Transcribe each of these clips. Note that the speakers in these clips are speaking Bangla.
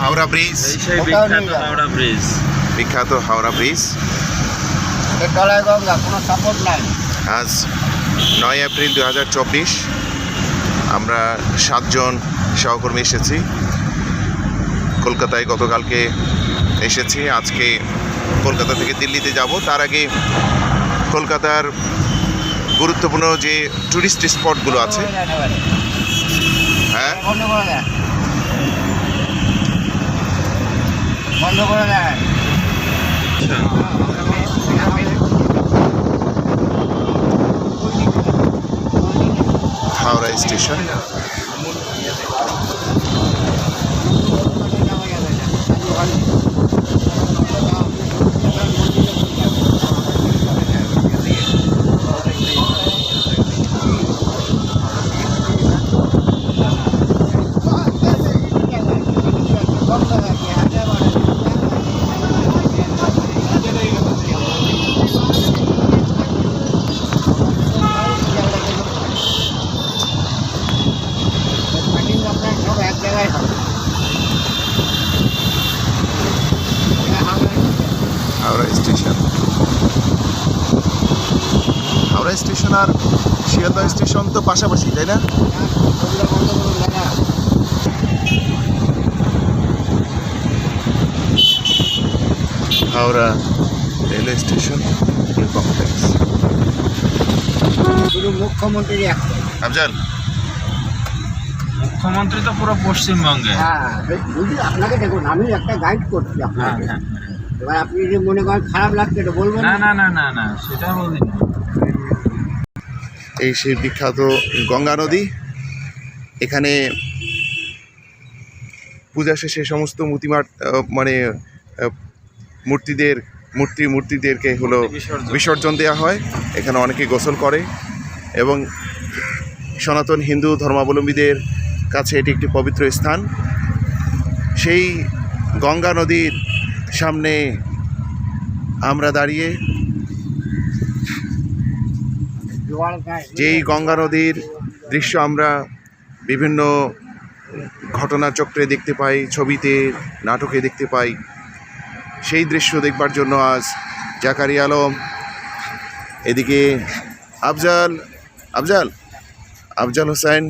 হাওড়া ব্রিজ। হাওড়া ব্রিজ। বিখ্যাত হাওড়া ব্রিজ। কোনো সাপোর্ট নাই। আজ নয় এপ্রিল দু হাজার চব্বিশ আমরা সাতজন সহকর্মী এসেছি। কলকাতায় গতকালকে এসেছি। আজকে কলকাতা থেকে দিল্লিতে যাব। তার আগে কলকাতার গুরুত্বপূর্ণ যে টুরিস্ট স্পটগুলো আছে। হ্যাঁ? বন্ধ করে দেয়। হাওড়া স্টেশন। এক হবে হাওড়া স্টেশন। হাওড়া স্টেশন আর শিয়ালদহ স্টেশন তো পাশাপাশি তাই না? Howrah railway station complex. শুধু মুখ্যমন্ত্রী আফজাল? মুখ্যমন্ত্রী তো পুরো পশ্চিমবঙ্গে। হ্যাঁ বুঝলি আপনাকে দেখুন আমি একটা গাইড করছি হ্যাঁ আপনাকে হ্যাঁ। এবার আপনি যদি মনে করেন খারাপ লাগছে এটা বলবেন না না? না না না সেটা বলি না। এই সেই বিখ্যাত গঙ্গা নদী এখানে পূজা শেষে সমস্ত মূর্তিমার মানে মূর্তিদের মূর্তি মূর্তিদেরকে হলো বিসর্জন। বিসর্জন দেওয়া হয়। এখানে অনেকে গোসল করে এবং সনাতন হিন্দু ধর্মাবলম্বীদের কাছে এটি একটি পবিত্র স্থান। সেই গঙ্গা নদীর সামনে আমরা দাঁড়িয়ে যেই গঙ্গা নদীর দৃশ্য আমরা বিভিন্ন ঘটনাচক্রে দেখতে পাই, ছবিতে, নাটকে দেখতে পাই, সেই দৃশ্য দেখবার জন্য আজ জাকারি আলম, এদিকে আফজাল আফজাল আফজাল হোসেন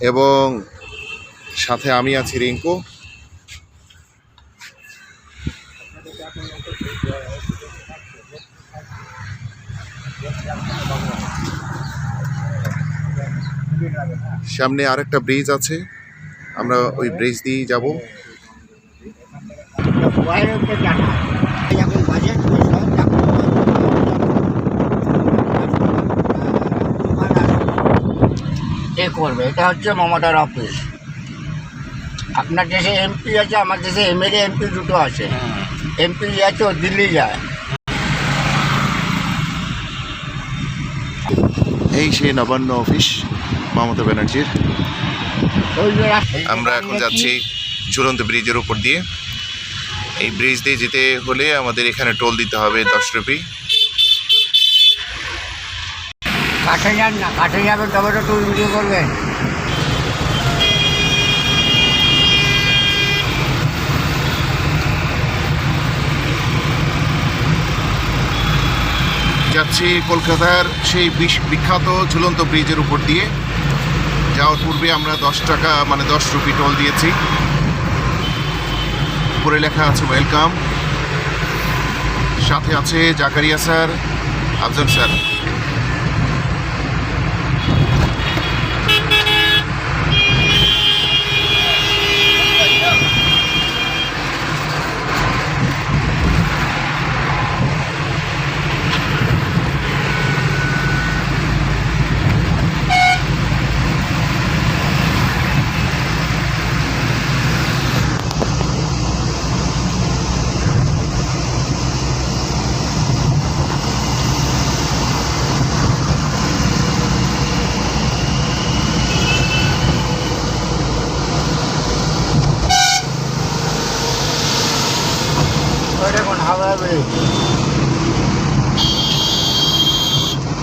এবং সাথে আমি আছি রিঙ্কু। সামনে আরেকটা ব্রিজ আছে আমরা ওই ব্রিজ দিয়েই যাব। এ করবে এটা হচ্ছে মমতার অফিস আপনার দেশে এমপি আছে আমার দেশে এমএলএ এমপি দুটো আছে। এমপি আছে ও দিল্লি যায়। এই সেই নবান্ন অফিস মমতা ব্যানার্জির। আমরা এখন যাচ্ছি ঝুলন্ত ব্রিজের উপর দিয়ে। এই ব্রিজ দিয়ে যেতে হলে আমাদের এখানে টোল দিতে হবে দশ রুপি কাছে যান না, কাছে যাবেন তবে তো টুল ভিডিও করবেন। যাচ্ছি কলকাতার সেই বিখ্যাত ঝুলন্ত ব্রিজের উপর দিয়ে। যাওয়ার পূর্বে আমরা দশ টাকা মানে দশ রুপি টোল দিয়েছি। উপরে লেখা আছে ওয়েলকাম সাথে আছে জাকারিয়া স্যার, আফজল স্যার।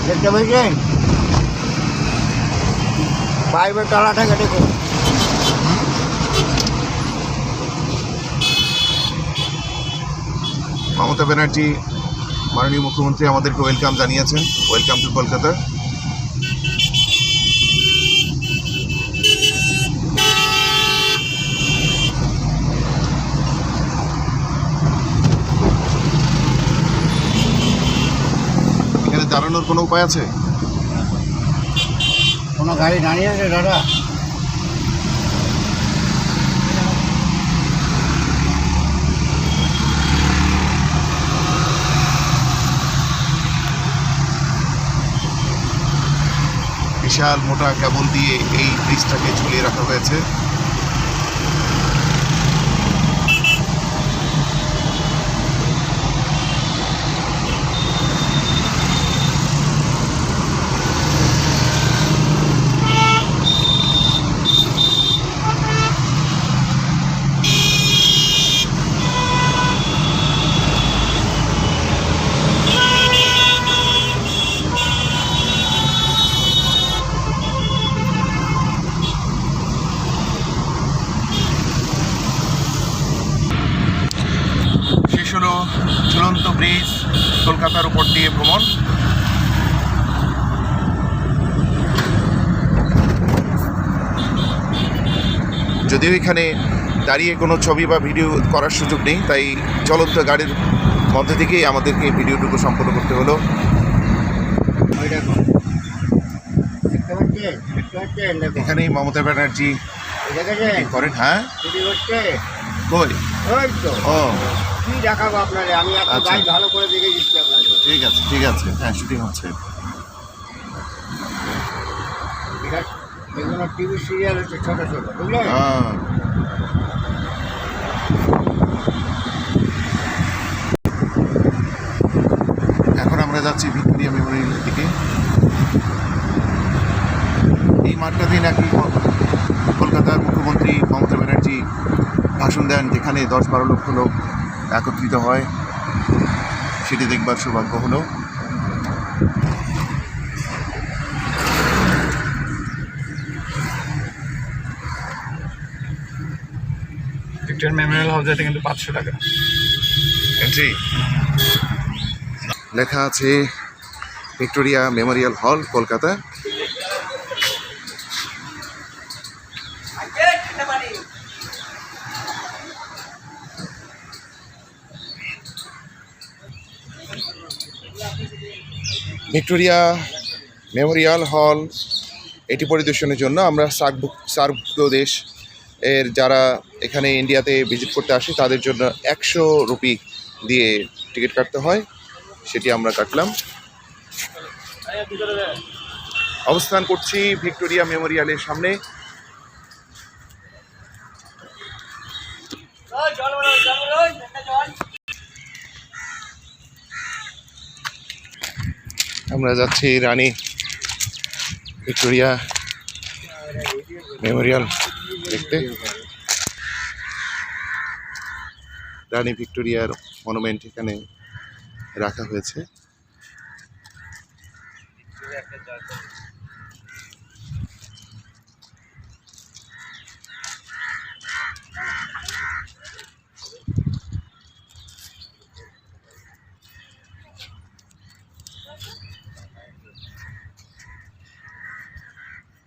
দেখতে পেয়েছেন পাইপের তালাটাকে দেখুন মমতা ব্যানার্জি, মাননীয় মুখ্যমন্ত্রী আমাদেরকে ওয়েলকাম জানিয়েছেন। ওয়েলকাম টু কলকাতা দাঁড়ানোর কোনো উপায় আছে? কোনো গাড়ি দাঁড়িয়েছে দাদা? বিশাল মোটা কেবল দিয়ে এই ব্রিজটাকে ঝুলিয়ে রাখা হয়েছে শেষ হলো ঝুলন্ত ব্রিজ কলকাতার ভ্রমণ যদিও এখানে দাঁড়িয়ে কোনো ছবি বা ভিডিও করার সুযোগ নেই তাই চলন্ত গাড়ির মধ্যে থেকেই আমাদেরকে ভিডিওটুকু সম্পন্ন করতে হলো। এখানেই মমতা ব্যানার্জি করেন হ্যাঁ? কই? ও। কি দেখাবো আপনারে? আমি আচ্ছা। গাড়ি ভালো করে দেখে দিচ্ছি আপনাকে। ঠিক আছে ঠিক আছে। হ্যাঁ শুটিং হচ্ছে। ঠিক আছে এগুলো টিভি সিরিয়াল হচ্ছে ছোটো ছোটো বুঝলেন হ্যাঁ। এখন আমরা যাচ্ছি ভিক্টোরিয়া মেমোরিয়ালের দিকে। এই মাঠটাতেই নাকি কল- কলকাতার মুখ্যমন্ত্রী মমতা ব্যানার্জি ভাষণ দেন যেখানে দশ বারো লক্ষ লোক একত্রিত হয় সেটি দেখবার সৌভাগ্য হলো। মেমোরিয়াল হল যেতে কিন্তু পাঁচশো টাকা। এন্ট্রি লেখা আছে ভিক্টোরিয়া মেমোরিয়াল হল কলকাতা। ভিক্টোরিয়া মেমোরিয়াল হল এটি পরিদর্শনের জন্য আমরা সার্ক সার্কভুক্ত দেশ এর যারা এখানে ইন্ডিয়াতে ভিজিট করতে আসে, তাদের জন্য একশো রুপি দিয়ে টিকিট কাটতে হয়। সেটি আমরা কাটলাম। অবস্থান করছি ভিক্টোরিয়া মেমোরিয়ালের সামনে। আমরা যাচ্ছি রানী ভিক্টোরিয়া মেমোরিয়াল দেখতে। রানী ভিক্টোরিয়ার মনুমেন্ট এখানে রাখা হয়েছে।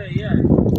আর হচ্ছে ইয়ে দাদা